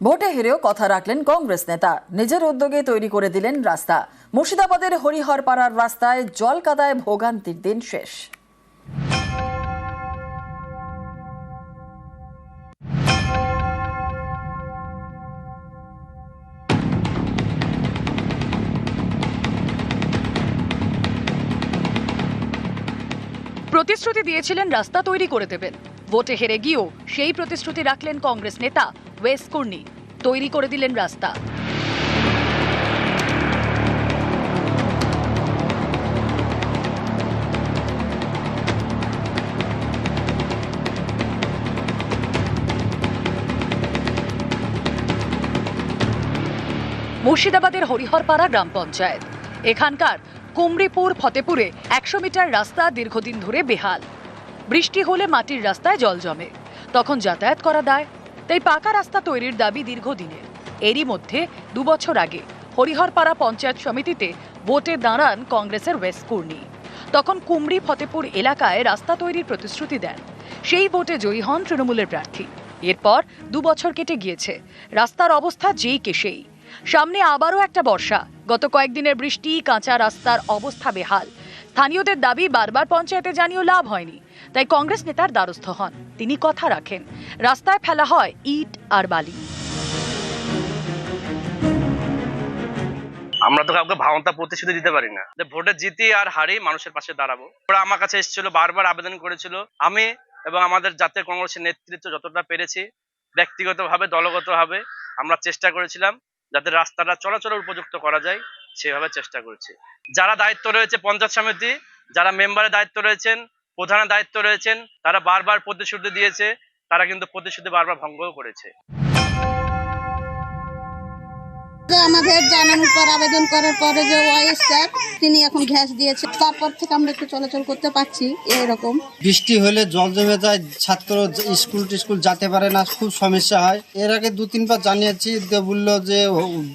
ভোটে হেরেও কথা রাখলেন কংগ্রেস নেতা। নিজের উদ্যোগে তৈরি করে দিলেন রাস্তা। মুর্শিদাবাদের হরিহরপাড়ার রাস্তায় জল কাদায় ভোগান্তির দিন শেষ। প্রতিশ্রুতি দিয়েছিলেন রাস্তা তৈরি করে দেবেন। ভোটে হেরে গিয়েও সেই প্রতিশ্রুতি রাখলেন কংগ্রেস নেতা ওয়েস কুর্নি। তৈরি করে দিলেন রাস্তা। মুর্শিদাবাদের হরিহরপাড়া গ্রাম পঞ্চায়েত। এখানকার কুমড়িপুর, ফতেপুরে একশো মিটার রাস্তা দীর্ঘদিন ধরে বেহাল। বৃষ্টি হলে মাটির রাস্তায় জল জমে। তখন যাতায়াত করা দায়। তাই পাকা রাস্তা তৈরির দাবি দীর্ঘদিনের। এরই মধ্যে দুবছর আগে হরিহরপাড়া পঞ্চায়েত সমিতিতে ভোটে দাঁড়ান কংগ্রেসের ওয়েস্ট কুর্নি তখন কুমড়ি ফতেপুর এলাকায় রাস্তা তৈরির প্রতিশ্রুতি দেন। সেই ভোটে জয়ী হন তৃণমূলের প্রার্থী। এরপর দু বছর কেটে গিয়েছে। রাস্তার অবস্থা যেই কে সেই। সামনে আবারও একটা বর্ষা। গত কয়েকদিনের বৃষ্টি, কাঁচা রাস্তার অবস্থা বেহাল। স্থানীয়দের দাবি বারবার পঞ্চায়েতে জানিয়েও লাভ হয়নি। তাই কংগ্রেস নেতার দ্বারস্থ হন। তিনি কথা রাখেন। রাস্তায় ফেলা হয় ইট আর বালি। আমরা তো কাউকে প্রতিশ্রুতি দিতে পারি না। ভোটে জিতি আর হারি মানুষের পাশে দাঁড়াবো। ওরা আমার কাছে এসেছিল, বারবার আবেদন করেছিল। আমি এবং আমাদের জাতীয় কংগ্রেসের নেতৃত্ব যতটা পেরেছি, ব্যক্তিগতভাবে, দলগতভাবে, আমরা চেষ্টা করেছিলাম যাতে রাস্তাটা চলাচলের উপযুক্ত করা যায়, সেভাবে চেষ্টা করেছি। যারা দায়িত্ব রয়েছে পঞ্চায়েত সমিতি, যারা মেম্বারের দায়িত্ব রয়েছেন প্রধানের দায়িত্ব রয়েছেন। তারা বারবার প্রতিশ্রুতি দিয়েছে তারা কিন্তু প্রতিশ্রুতি বারবার ভঙ্গও করেছে। আমাদের জানানোর পর আবেদন করার পরে যে ওয়াইস স্যার তিনি এখন গ্যাস দিয়েছে। তারপর থেকে আমরা একটু চলাচল করতে পারছি এরকম। বৃষ্টি হলে জল জমে যায় ছাত্র স্কুল টিস্কুল যেতে পারে না খুব সমস্যা হয়। এর আগে দু তিনবার জানিয়েছি দিয়ে বলল যে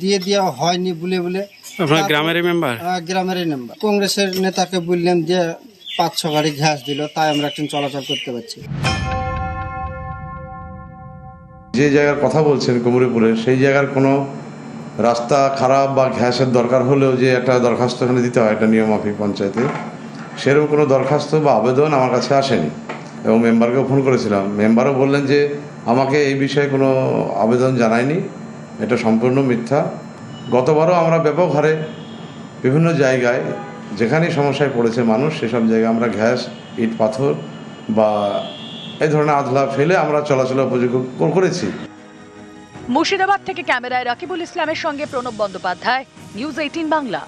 দিয়ে দেওয়া হয়নি বলে বলে। আপনার গ্রামেরই মেম্বার আহ, গ্রামেরই নাম্বার কংগ্রেসের নেতাকে বললাম যে পাঁচ ছ গাড়ি ঘ্যাস দিল, তাই আমরা এখন চলাচল করতে পারছি। যে জায়গার কথা বলছেন কুমুরিপুরে সেই জায়গার কোনো রাস্তা খারাপ বা ঘ্যাসের দরকার হলেও যে একটা দরখাস্ত এখানে দিতে হয় একটা নিয়ম মাফিক পঞ্চায়েতে, সেরকম কোনো দরখাস্ত বা আবেদন আমার কাছে আসেনি। এবং মেম্বারকেও ফোন করেছিলাম। মেম্বারও বললেন যে আমাকে এই বিষয়ে কোনো আবেদন জানায়নি, এটা সম্পূর্ণ মিথ্যা। গতবারও আমরা ব্যাপক হারে বিভিন্ন জায়গায় যেখানেই সমস্যায় পড়েছে মানুষ, সেসব জায়গায় আমরা ঘ্যাস ইট, পাথর বা এই ধরনের আধলা ফেলে আমরা চলাচল উপযোগ করেছি। মুর্শিদাবাদ থেকে ক্যামেরায় রাকিবুল ইসলামের সঙ্গে প্রণব বন্দ্যোপাধ্যায়, নিউজ এইটিন বাংলা।